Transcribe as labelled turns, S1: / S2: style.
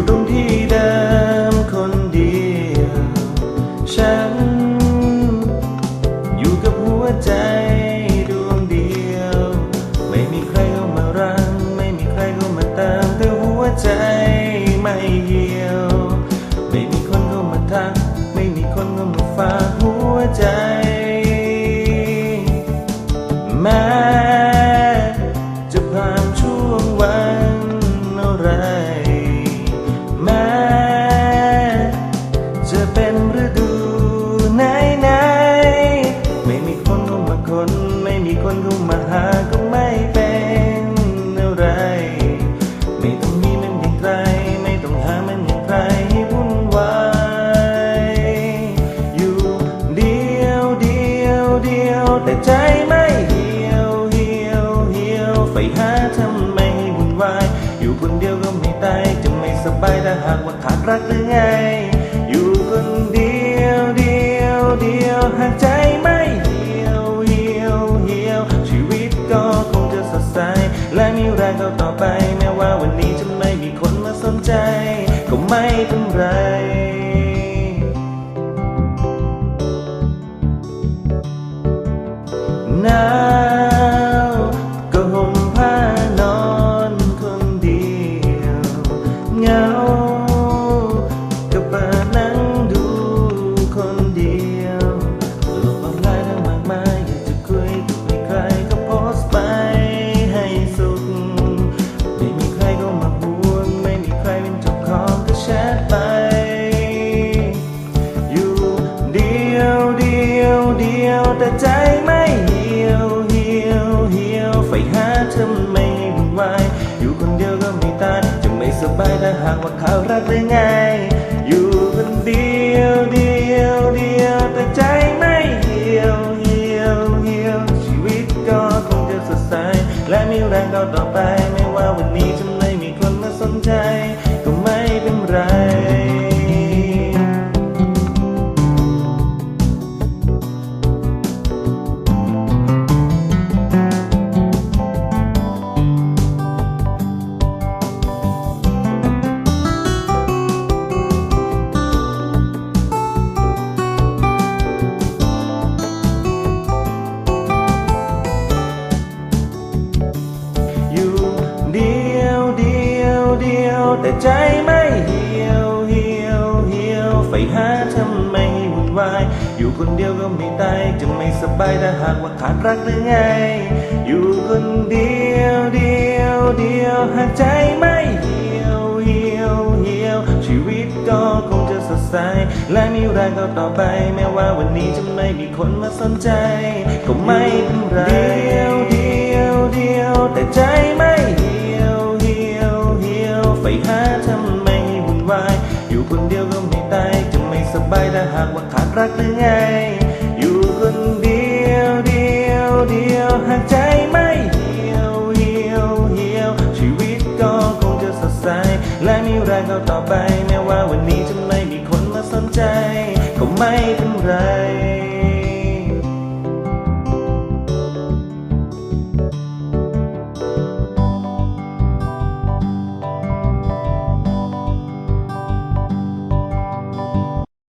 S1: อยู่ตรงที่เดิมคนเดียว ฉัน อยู่กับหัวใจดวงเดียว ไม่มีใครเข้ามารัง ไม่มีใครเข้ามาตามแต่หัวใจไม่เหี่ยว ไม่มีคนเข้ามาทัก ไม่มีคนเข้ามาฝากหัวใจ แต่ใจไม่เหี่ยวเหี่ยวเหี่ยวไฟหาทำไมวุ่นวาย อยู่คนเดียวก็ไม่ตายจะไม่สบายถ้าหากว่าขาดรักหรือไง อยู่คนเดียวเดียวเดียวหากใจไม่เหี่ยวเหี่ยวเหี่ยวชีวิตก็คงจะสดใสและมีแรงก้าวต่อไปแม้ว่าวันนี้จะไม่มีคนมาสนใจ ก็ไม่เป็นไร เดียวแต่ใจไม่เหี่ยวเหี่ยวเหี่ยวไฟหาเธอไม่วุ่นวายอยู่คนเดียวก็ไม่ตายจะไม่สบายถ้าหากว่าเขารักหรือไง แต่ใจไม่เหี่ยวเหี่ยวเหี่ยวไฟหาทำไมวุ่นวาย อยู่คนเดียวก็ไม่ตายจะไม่สบายถ้าหากว่าขาดรักหรือไง อยู่คนเดียวเดียวเดียวหากใจไม่เหี่ยวเหี่ยวเหี่ยวชีวิตก็คงจะสดใสและมีแรงก้าวต่อไป แม้ว่าวันนี้จะไม่มีคนมาสนใจ ก็ไม่เป็นไรเดียวเดียวากว่าขาดรักหรือไง อยู่คนเดียวเดียวเดียวหากใจ